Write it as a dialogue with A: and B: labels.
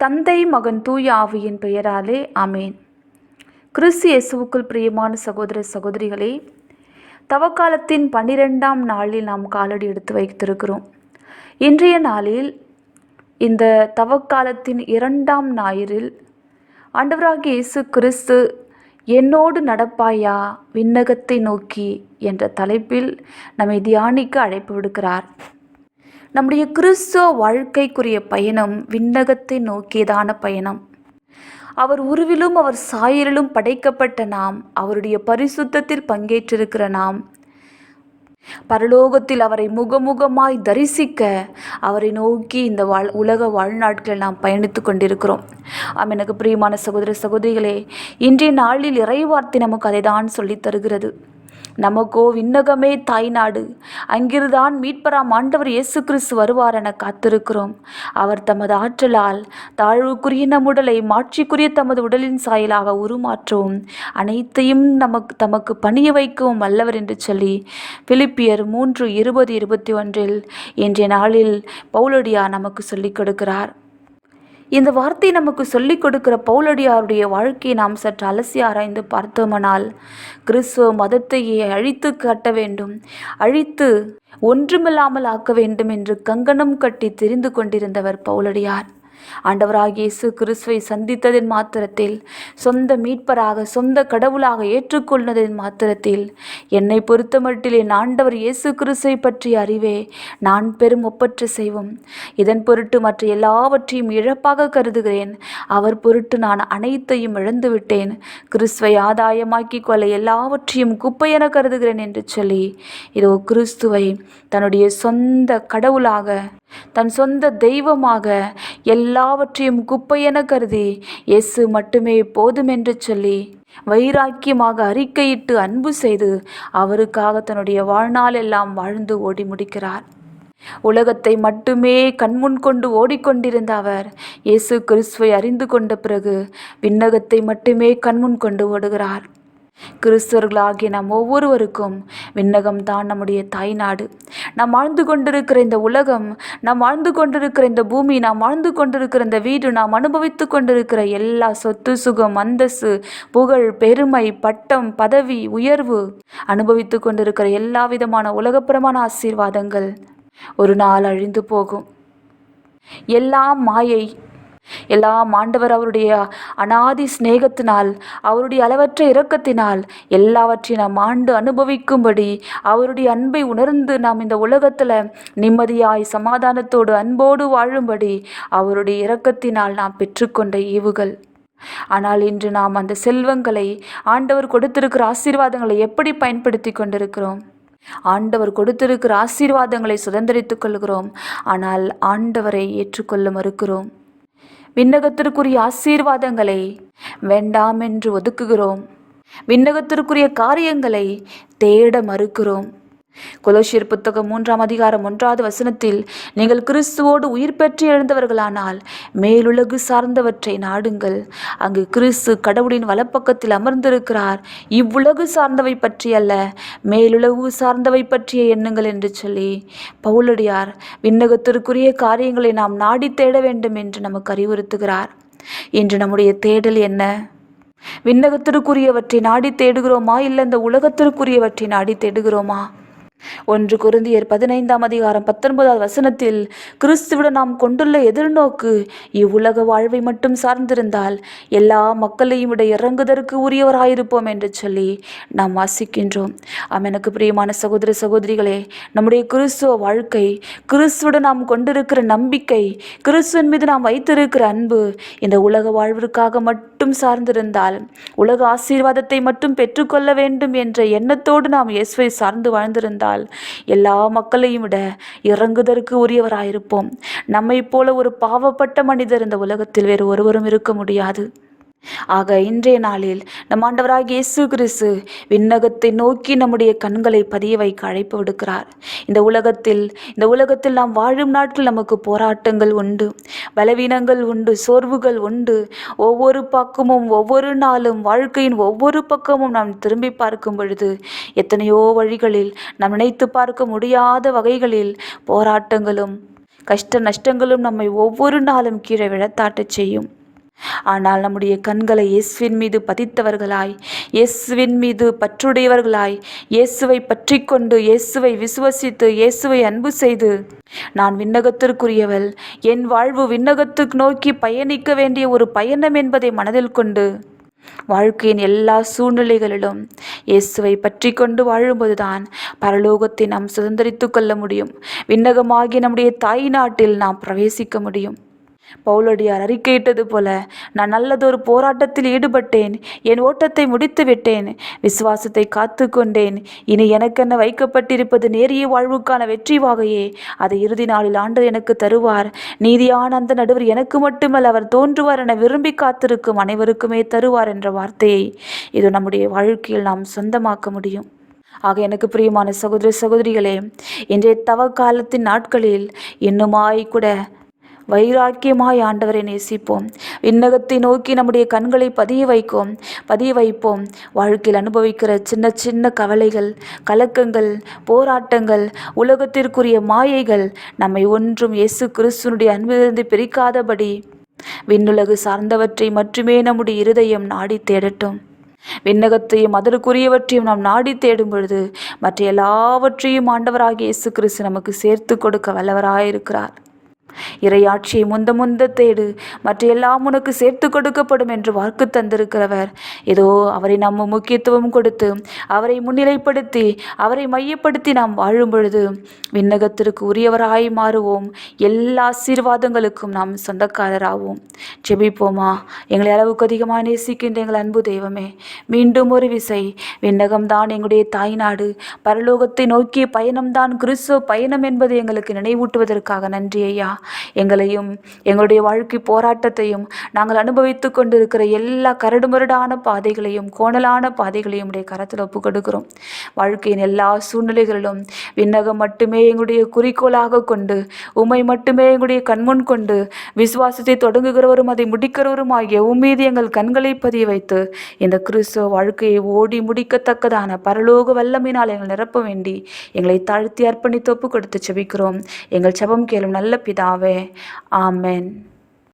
A: தந்தை மகன் தூய ஆவியின் பெயராலே அமேன் கிறிஸ்து இயேசுவுக்குள் பிரியமான சகோதர சகோதரிகளே தவக்காலத்தின் பன்னிரெண்டாம் நாளில் நாம் காலடி எடுத்து வைத்திருக்கிறோம். இன்றைய நாளில் இந்த தவக்காலத்தின் இரண்டாம் ஞாயிறில் ஆண்டவராகிய இயேசு கிறிஸ்து என்னோடு நடப்பாயா விண்ணகத்தை நோக்கி என்ற தலைப்பில் நம்மை தியானிக்க அழைப்பு விடுக்கிறார். நம்முடைய கிறிஸ்துவ வாழ்க்கைக்குரிய பயணம் விண்ணகத்தை நோக்கியதான பயணம். அவர் உருவிலும் அவர் சாயலிலும் படைக்கப்பட்ட நாம் அவருடைய பரிசுத்தத்தில் பங்கேற்றிருக்கிற நாம். பரலோகத்தில் அவரை முகமுகமாய் தரிசிக்க அவரை நோக்கி இந்த வாழ் உலக வாழ்நாட்களில் நாம் பயணித்து கொண்டிருக்கிறோம். ஆம் எனக்கு பிரியமான சகோதர சகோதரிகளே இன்றைய நாளில் இறைவார்த்தை நமக்கு அதை தான் சொல்லித் தருகிறது. நமக்கோ விண்ணகமே தாய்நாடு. அங்கிருதான் மீட்பராம் ஆண்டவர் இயேசு கிறிஸ்து வருவார் என காத்திருக்கிறோம். அவர் தமது ஆற்றலால் தாழ்வுக்குரிய நம் உடலை மாட்சிக்குரிய தமது உடலின் சாயலாக உருமாற்றவும் அனைத்தையும் நமக்கு தமக்கு பணிய வைக்கவும் வல்லவர் என்று சொல்லி பிலிப்பியர் மூன்று இருபது இருபத்தி ஒன்றில் இன்றைய நாளில் பௌலடியா நமக்கு சொல்லிக் கொடுக்கிறார். இந்த வார்த்தை நமக்கு சொல்லிக் கொடுக்கிற பவுலடியாருடைய வாழ்க்கையை நாம் சற்று அலசி ஆராய்ந்து பார்த்தோமானால் கிறிஸ்துவ மதத்தையே அழித்து காட்ட வேண்டும் அழித்து ஒன்றுமில்லாமல் ஆக்க வேண்டும் என்று கங்கணம் கட்டி தெரிந்து கொண்டிருந்தவர் பவுலடியார். ஆண்டவராக இயேசு கிறிஸ்துவை சந்தித்ததின் மாத்திரத்தில் சொந்த மீட்பராக சொந்த கடவுளாக ஏற்றுக்கொண்டதின் மாத்திரத்தில் என்னை பொறுத்தமட்டில் என் ஆண்டவர் இயேசு கிறிஸ்துவை பற்றிய அறிவே நான் பெரும் ஒப்பற்ற செய்வோம். இதன் பொருட்டு மற்ற எல்லாவற்றையும் இழப்பாக கருதுகிறேன். அவர் பொருட்டு நான் அனைத்தையும் இழந்து விட்டேன் கிறிஸ்துவை ஆதாயமாக்கி கொள்ள எல்லாவற்றையும் குப்பையென கருதுகிறேன் என்று சொல்லி இதோ கிறிஸ்துவை தன்னுடைய சொந்த கடவுளாக தன் சொந்த தெய்வமாக எல்லாவற்றையும் குப்பையென கருதி இயேசு மட்டுமே போதும் என்று சொல்லி வைராக்கியமாக அறிக்கையிட்டு அன்பு செய்து அவருக்காக தன்னுடைய வாழ்நாள் எல்லாம் வாழ்ந்து ஓடி முடிக்கிறார். உலகத்தை மட்டுமே கண்முன் கொண்டு ஓடிக்கொண்டிருந்த அவர் இயேசு கிறிஸ்துவை அறிந்து கொண்ட பிறகு விண்ணகத்தை மட்டுமே கண்முன் கொண்டு ஓடுகிறார். கிறிஸ்தவர்களாகிய நம் ஒவ்வொருவருக்கும் விண்ணகம் தான் நம்முடைய தாய்நாடு. நாம் வாழ்ந்து கொண்டிருக்கிற இந்த உலகம் நாம் வாழ்ந்து கொண்டிருக்கிற இந்த பூமி நாம் வாழ்ந்து கொண்டிருக்கிற இந்த வீடு நாம் அனுபவித்து கொண்டிருக்கிற எல்லா சொத்து சுகம் அந்தஸ்து புகழ் பெருமை பட்டம் பதவி உயர்வு அனுபவித்து கொண்டிருக்கிற எல்லா விதமான உலகப்புறமான ஆசீர்வாதங்கள். ஒரு நாள் அழிந்து போகும். எல்லாம் மாயை எல்லாம் ஆண்டவர் அவருடைய அனாதி சிநேகத்தினால் அவருடைய அளவற்ற இரக்கத்தினால் எல்லாவற்றையும் நாம் ஆண்டு அனுபவிக்கும்படி அவருடைய அன்பை உணர்ந்து நாம் இந்த உலகத்தில் நிம்மதியாய் சமாதானத்தோடு அன்போடு வாழும்படி அவருடைய இரக்கத்தினால் நாம் பெற்றுக்கொண்ட ஈவுகள். ஆனால் இன்று நாம் அந்த செல்வங்களை ஆண்டவர் கொடுத்திருக்கிற ஆசீர்வாதங்களை எப்படி பயன்படுத்தி கொண்டிருக்கிறோம்? ஆண்டவர் கொடுத்திருக்கிற ஆசீர்வாதங்களை சுதந்திரித்துக் கொள்கிறோம். ஆனால் ஆண்டவரை ஏற்றுக்கொள்ள மறுக்கிறோம். விண்ணகத்திற்குரிய ஆசீர்வாதங்களை வேண்டாம் என்று ஒதுக்குகிறோம். விண்ணகத்திற்குரிய காரியங்களை தேட மறுக்கிறோம். கொலோசியர் புத்தகம் மூன்றாம் அதிகாரம் ஒன்றாவது வசனத்தில் நீங்கள் கிறிஸ்துவோடு உயிர் பெற்று எழுந்தவர்களானால் மேலுலகு சார்ந்தவற்றை நாடுங்கள். அங்கு கிறிஸ்து கடவுளின் வலப்பக்கத்தில் அமர்ந்திருக்கிறார். இவ்வுலகு சார்ந்தவை பற்றி அல்ல மேலுலகு சார்ந்தவை பற்றிய எண்ணுங்கள் என்று சொல்லி பவுலடியார் விண்ணகத்திற்குரிய காரியங்களை நாம் நாடி தேட வேண்டும் என்று நமக்கு அறிவுறுத்துகிறார். இன்று நம்முடைய தேடல் என்ன? விண்ணகத்திற்குரியவற்றை நாடி தேடுகிறோமா? இல்லை இந்த உலகத்திற்குரியவற்றை நாடி தேடுகிறோமா? ஒன்று குருந்தியர் பதினைந்தாம் அதிகாரம் பத்தொன்பதாவது வசனத்தில் கிறிஸ்துவிட நாம் கொண்டுள்ள எதிர்நோக்கு இவ்வுலக வாழ்வை மட்டும் சார்ந்திருந்தால் எல்லா மக்களையும் விட இறங்குதற்கு உரியவராயிருப்போம் என்று சொல்லி நாம் வாசிக்கின்றோம். அவனுக்கு எனக்கு பிரியமான சகோதர சகோதரிகளே நம்முடைய கிறிஸ்துவ வாழ்க்கை கிறிஸ்துவிட நாம் கொண்டிருக்கிற நம்பிக்கை கிறிஸ்துவின் மீது நாம் வைத்திருக்கிற அன்பு இந்த உலக வாழ்விற்காக மட்டும் மட்டும் சார்ந்திருந்தால் உலக ஆசீர்வாதத்தை மட்டும் பெற்றுக்கொள்ள வேண்டும் என்ற எண்ணத்தோடு நாம் இயேசுவை சார்ந்து வாழ்ந்திருந்தால் எல்லா மக்களையும் விட இறங்குதற்கு உரியவராயிருப்போம். நம்மைப் போல ஒரு பாவப்பட்ட மனிதர் இந்த உலகத்தில் வேறு ஒருவரும் இருக்க முடியாது. ஆக இன்றைய நாளில் நம் ஆண்டவராக இயேசு கிறிஸ்து விண்ணகத்தை நோக்கி நம்முடைய கண்களை பதிய வைக்க அழைப்பு விடுக்கிறார். இந்த உலகத்தில் இந்த உலகத்தில் நாம் வாழும் நாட்கள் நமக்கு போராட்டங்கள் உண்டு பலவீனங்கள் உண்டு சோர்வுகள் உண்டு. ஒவ்வொரு பக்கமும் ஒவ்வொரு நாளும் வாழ்க்கையின் ஒவ்வொரு பக்கமும் நாம் திரும்பி பார்க்கும் பொழுது எத்தனையோ வழிகளில் நாம் நினைத்து பார்க்க முடியாத வகைகளில் போராட்டங்களும் கஷ்ட நஷ்டங்களும் நம்மை ஒவ்வொரு நாளும் கீழே விழத்தாட்டச் செய்யும். ஆனால் நம்முடைய கண்களை இயேசுவின் மீது பதித்தவர்களாய் இயேசுவின் மீது பற்றுடையவர்களாய் இயேசுவை பற்றி கொண்டு இயேசுவை விசுவசித்து இயேசுவை அன்பு செய்து நான் விண்ணகத்திற்குரியவள் என் வாழ்வு விண்ணகத்துக்கு நோக்கி பயணிக்க வேண்டிய ஒரு பயணம் என்பதை மனதில் கொண்டு வாழ்க்கையின் எல்லா சூழ்நிலைகளிலும் இயேசுவை பற்றி கொண்டு வாழும்போதுதான் பரலோகத்தை நாம் சுதந்திரித்து கொள்ள முடியும். விண்ணகமாகி நம்முடைய தாய் நாட்டில் நாம் பிரவேசிக்க முடியும். பவுலடியார் அறிக்கையிட்டது போல நான் நல்லதொரு போராட்டத்தில் ஈடுபட்டேன் என் ஓட்டத்தை முடித்து விட்டேன் விசுவாசத்தை காத்து கொண்டேன். இனி எனக்கென்ன வைக்கப்பட்டிருப்பது நேரிய வாழ்வுக்கான வெற்றி வாகையே அதை இறுதி நாளில் ஆண்டு எனக்கு தருவார். நீதியான அந்த நடுவர் எனக்கு மட்டுமல்ல அவர் தோன்றுவார் என விரும்பி காத்திருக்கும் அனைவருக்குமே தருவார் என்ற வார்த்தையை இது நம்முடைய வாழ்க்கையில் நாம் சொந்தமாக்க முடியும். ஆக எனக்கு பிரியமான சகோதர சகோதரிகளே இன்றைய தவ காலத்தின் நாட்களில் இன்னுமாய் கூட வைராக்கியமாய் ஆண்டவரை நேசிப்போம். விண்ணகத்தை நோக்கி நம்முடைய கண்களை பதிய வைக்கும். பதிய வைப்போம். வாழ்க்கையில் அனுபவிக்கிற சின்ன சின்ன கவலைகள் கலக்கங்கள் போராட்டங்கள் உலகத்திற்குரிய மாயைகள் நம்மை ஒன்றும் இயேசு கிறிஸ்துனுடைய அன்பிலிருந்து பிரிக்காதபடி விண்ணுலகு சார்ந்தவற்றை மட்டுமே நம்முடைய இருதயம் நாடி தேடட்டும். விண்ணகத்தையும் அதற்குரியவற்றையும் நாம் நாடி தேடும் பொழுது மற்ற எல்லாவற்றையும் ஆண்டவராகிய இயேசு கிறிஸ்து நமக்கு சேர்த்து கொடுக்க வல்லவராயிருக்கிறார். இறையாட்சியை முந்த முந்த தேடு. மற்ற எல்லாம் உனக்கு சேர்த்து கொடுக்கப்படும் என்று வாக்கு தந்திருக்கிறவர். ஏதோ அவரை நம்ம முக்கியத்துவம் கொடுத்து அவரை முன்னிலைப்படுத்தி அவரை மையப்படுத்தி நாம் வாழும் பொழுது விண்ணகத்திற்கு உரியவராய் மாறுவோம். எல்லா ஆசீர்வாதங்களுக்கும் நாம் சொந்தக்காரராவோம். செபிப்போமா எங்களை அளவுக்கு அதிகமாக நேசிக்கின்ற எங்கள் அன்பு தெய்வமே மீண்டும் ஒரு விசை. விண்ணகம்தான் எங்களுடைய தாய்நாடு. பரலோகத்தை நோக்கிய பயணம்தான் கிறிஸ்துவ பயணம் என்பது எங்களுக்கு நினைவூட்டுவதற்காக நன்றி ஐயா. எங்களையும் எங்களுடைய வாழ்க்கை போராட்டத்தையும் நாங்கள் அனுபவித்து கொண்டிருக்கிற எல்லா கரடுமுரடான பாதைகளையும் கோணலான பாதைகளையும் உடைய கரத்தில் ஒப்பு கொடுக்கிறோம். வாழ்க்கையின் எல்லா சூழ்நிலைகளிலும் விண்ணகம் மட்டுமே எங்களுடைய குறிக்கோளாக கொண்டு உமை மட்டுமே எங்களுடைய கண்முன் கொண்டு விசுவாசத்தை தொடங்குகிறவரும் அதை முடிக்கிறவரும் ஆகிய உம்மீது எங்கள் கண்களை பதிய வைத்து இந்த கிறிஸ்துவ வாழ்க்கையை ஓடி முடிக்கத்தக்கதான பரலோக வல்லமையினால் எங்கள் நிரப்ப வேண்டி எங்களை தாழ்த்தி அர்ப்பணித்து ஒப்பு கொடுத்து செபிக்கிறோம். எங்கள் செபம் கேளும் நல்ல பிதாவே ஆமென்